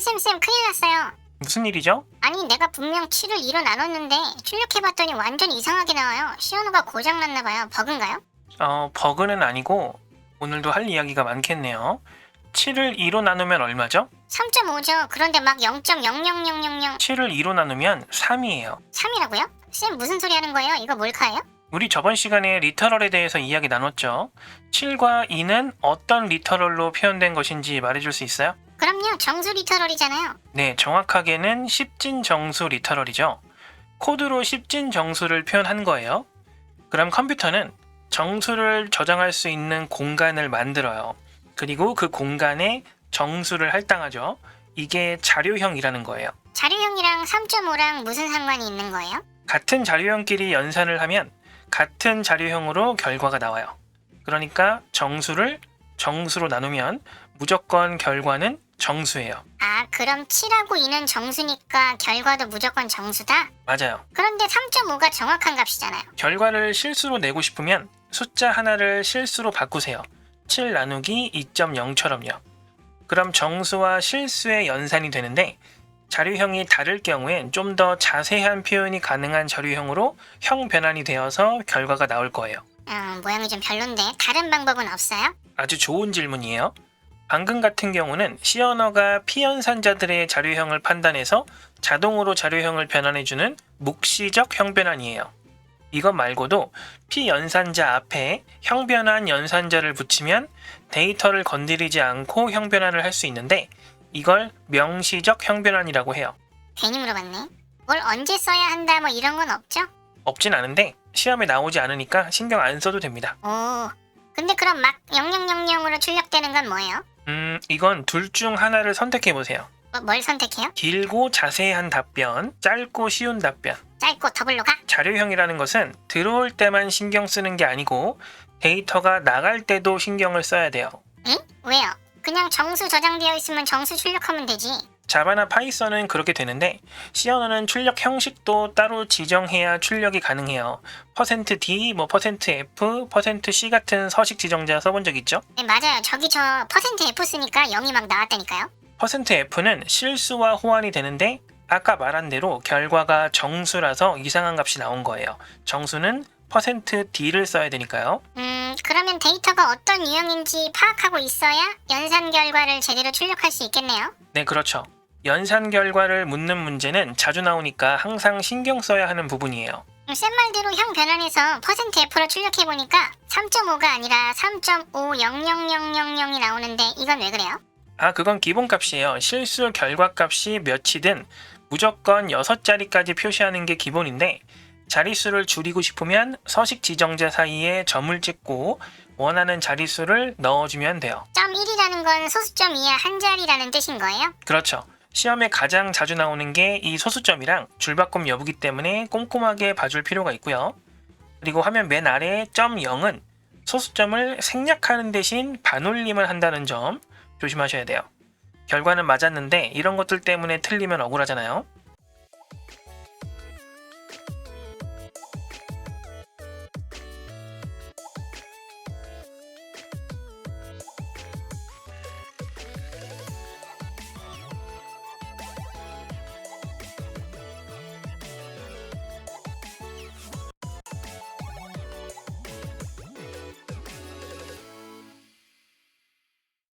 쌤쌤쌤 큰일 났어요. 무슨 일이죠? 아니 내가 분명 7을 2로 나눴는데 출력해봤더니 완전 이상하게 나와요. 시연우가 고장났나 봐요. 버그인가요? 어, 버그는 아니고 오늘도 할 이야기가 많겠네요. 7을 2로 나누면 얼마죠? 3.5죠. 그런데 막 0.00000 7을 2로 나누면 3이에요. 3이라고요? 쌤 무슨 소리 하는 거예요? 이거 몰카예요? 우리 저번 시간에 리터럴에 대해서 이야기 나눴죠. 7과 2는 어떤 리터럴로 표현된 것인지 말해줄 수 있어요? 그럼요. 정수 리터럴이잖아요. 네, 정확하게는 10진 정수 리터럴이죠. 코드로 10진 정수를 표현한 거예요. 그럼 컴퓨터는 정수를 저장할 수 있는 공간을 만들어요. 그리고 그 공간에 정수를 할당하죠. 이게 자료형이라는 거예요. 자료형이랑 3.5랑 무슨 상관이 있는 거예요? 같은 자료형끼리 연산을 하면 같은 자료형으로 결과가 나와요. 그러니까 정수를 정수로 나누면 무조건 결과는 정수예요. 아 그럼 7하고 2는 정수니까 결과도 무조건 정수다? 맞아요. 그런데 3.5가 정확한 값이잖아요. 결과를 실수로 내고 싶으면 숫자 하나를 실수로 바꾸세요. 7 나누기 2.0처럼요. 그럼 정수와 실수의 연산이 되는데 자료형이 다를 경우엔 좀 더 자세한 표현이 가능한 자료형으로 형 변환이 되어서 결과가 나올 거예요. 음, 모양이 좀 별론데 다른 방법은 없어요? 아주 좋은 질문이에요. 방금 같은 경우는 C 언어가 피연산자들의 자료형을 판단해서 자동으로 자료형을 변환해주는 묵시적 형변환이에요. 이것 말고도 피연산자 앞에 형변환 연산자를 붙이면 데이터를 건드리지 않고 형변환을 할 수 있는데 이걸 명시적 형변환이라고 해요. 괜히 물어봤네. 뭘 언제 써야 한다 뭐 이런 건 없죠? 없진 않은데 시험에 나오지 않으니까 신경 안 써도 됩니다. 오. 근데 그럼 막 0000으로 출력되는 건 뭐예요? 음, 이건 둘 중 하나를 선택해 보세요. 뭐, 뭘 선택해요? 길고 자세한 답변, 짧고 쉬운 답변. 짧고 더블로 가? 자료형이라는 것은 들어올 때만 신경 쓰는 게 아니고 데이터가 나갈 때도 신경을 써야 돼요. 응? 왜요? 그냥 정수 저장되어 있으면 정수 출력하면 되지. 자바나 파이썬은 그렇게 되는데 C 언어는 출력 형식도 따로 지정해야 출력이 가능해요. %d, 뭐 %f, %c 같은 서식 지정자 써본 적 있죠? 네, 맞아요. 저기 저 %F 쓰니까 0이 막 나왔다니까요. %f는 실수와 호환이 되는데 아까 말한 대로 결과가 정수라서 이상한 값이 나온 거예요. 정수는 %d를 써야 되니까요. 음, 그러면 데이터가 어떤 유형인지 파악하고 있어야 연산 결과를 제대로 출력할 수 있겠네요. 네, 그렇죠. 연산 결과를 묻는 문제는 자주 나오니까 항상 신경 써야 하는 부분이에요. 음, 쌤 말대로 형 변환해서 퍼센트 %F로 출력해보니까 3.5가 아니라 3.50000이 나오는데 이건 왜 그래요? 아, 그건 기본값이에요. 실수 결과값이 몇이든 무조건 6자리까지 표시하는 게 기본인데 자릿수를 줄이고 싶으면 서식 지정자 사이에 점을 찍고 원하는 자릿수를 넣어주면 돼요. 점 1이라는 건 소수점 이하 한 자리라는 뜻인 거예요? 그렇죠. 시험에 가장 자주 나오는 게 이 소수점이랑 줄바꿈 여부기 때문에 꼼꼼하게 봐줄 필요가 있고요. 그리고 화면 맨 아래 점 0은 소수점을 생략하는 대신 반올림을 한다는 점 조심하셔야 돼요. 결과는 맞았는데 이런 것들 때문에 틀리면 억울하잖아요.